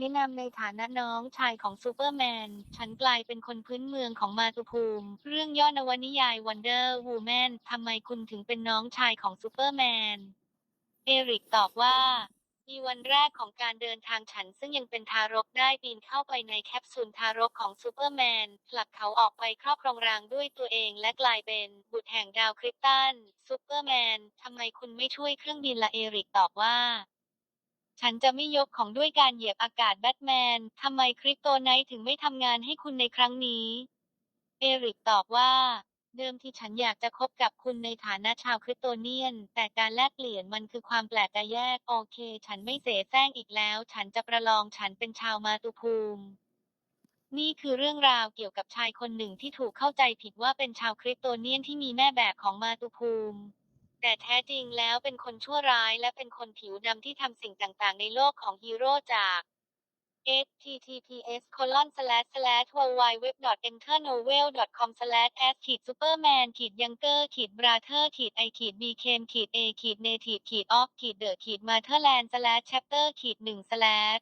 นินำในฐานะน้องชายของซูเปอร์แมน ฉันกลายเป็นคนพื้นเมืองของมาตุภูมิ เรื่องย่อนวนิยายวันเดอร์วูแมนทำไมคุณถึงเป็นน้องชายของซูเปอร์แมน เอริกตอบว่ามีวันแรกของการเดินทางฉันซึ่งยังเป็นทารกได้ปีนเข้าไปในแคปซูลทารกของซูเปอร์แมนผลักเขาออกไปครอบครองรางด้วยตัวเองและกลายเป็นบุตรแห่งดาวคริปตันซูเปอร์แมนทำไมคุณไม่ช่วยเครื่องบินละเอริกตอบว่า ฉันจะไม่ยกของด้วยการเหยียบอากาศแบทแมน ทำไมคริปโตไนท์ถึงไม่ทำงานให้คุณในครั้งนี้ เอริกตอบว่า เดิมที่ฉันอยากจะคบกับคุณในฐานะชาวคริปโตเนียน แต่การแลกเปลี่ยนมันคือความแปลกแต่แยก โอเค ฉันไม่เสแสร้งอีกแล้ว ฉันจะประลองฉันเป็นชาวมาตุภูมินี่คือเรื่องราวเกี่ยวกับชายคนหนึ่งที่ถูกเข้าใจผิดว่าเป็นชาวคริปโตเนียนที่มีแม่แบบของมาตุภูมิ แต่แท้จริงแล้วเป็นคนชั่วร้ายและเป็นคนผิวดำที่ทำสิ่งต่างๆ ในโลกของฮีโร่จาก https colon slash slash www enternovel com slash s ขีด superman ขีด younger ขีด brother ขีด i ขีด became ขีด a ขีด native ขีด off ขีด the ขีด motherland slash chapter ขีด 1 slash